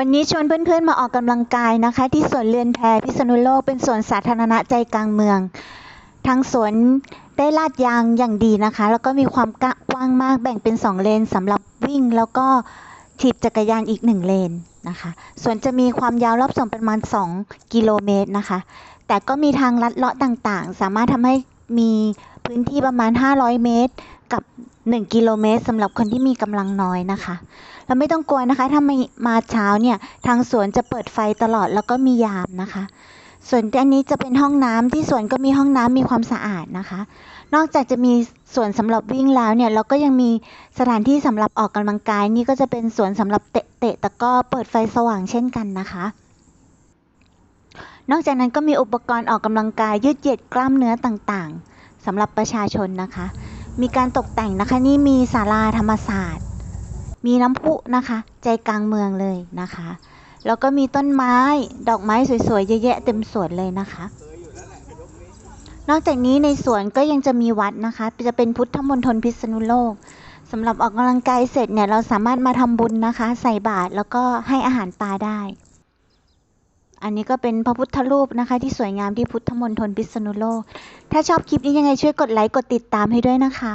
วันนี้ชวนเพื่อนๆมาออกกำลังกายนะคะ ที่สวนเรือนแพพิษณุโลกเป็นสวนสาธารณะใจกลางเมือง ทางสวนได้ลาดยางอย่างดีนะคะ แล้วก็มีความกว้างมากแบ่งเป็น 2 เลนสำหรับวิ่ง แล้วก็ถีบจักรยานอีก 1 เลนนะคะสวนจะมีความยาวรอบสวนประมาณ 2 กิโลเมตรนะคะ แต่ก็มีทางลัดเลาะต่างๆ สามารถทำให้มีพื้นที่ประมาณ 500 เมตร 1 กิโลเมตรสำหรับคนที่มีกำลังน้อยนะคะแล้วไม่ต้องกลัวนะคะ ถ้ามามาเช้าเนี่ยทางสวนจะเปิดไฟตลอดแล้วก็มียามนะคะ ส่วนอันนี้จะเป็นห้องน้ำที่สวนก็มีห้องน้ำมีความสะอาดนะคะ นอกจากจะมีสวนสำหรับวิ่งแล้วเนี่ยเราก็ยังมีสถานที่สำหรับออกกำลังกาย นี่ก็จะเป็นสวนสำหรับเตะเตะตะก้อเปิดไฟสว่างเช่นกันนะคะนอกจากนั้นก็มีอุปกรณ์ออกกำลังกายยืดเหยียดกล้ามเนื้อต่างๆสำหรับประชาชนนะคะ มีการตกแต่งนะคะ นี่มีศาลาธรรมศาสตร์ มีน้ำพุนะคะ ใจกลางเมืองเลยนะคะ แล้วก็มีต้นไม้ดอกไม้สวยๆเยอะแยะเต็มสวนเลยนะคะ นอกจากนี้ในสวนก็ยังจะมีวัดนะคะ จะเป็นพุทธมณฑลพิษณุโลกสำหรับออกกำลังกายเสร็จเนี่ยเราสามารถมาทำบุญนะคะ ใส่บาตรแล้วก็ให้อาหารปลาได้ อันนี้ก็เป็นพระพุทธรูปนะคะ ที่สวยงามที่พุทธมณฑลพิษณุโลก ถ้าชอบคลิปนี้ยังไงช่วยกดไลค์กดติดตามให้ด้วยนะคะ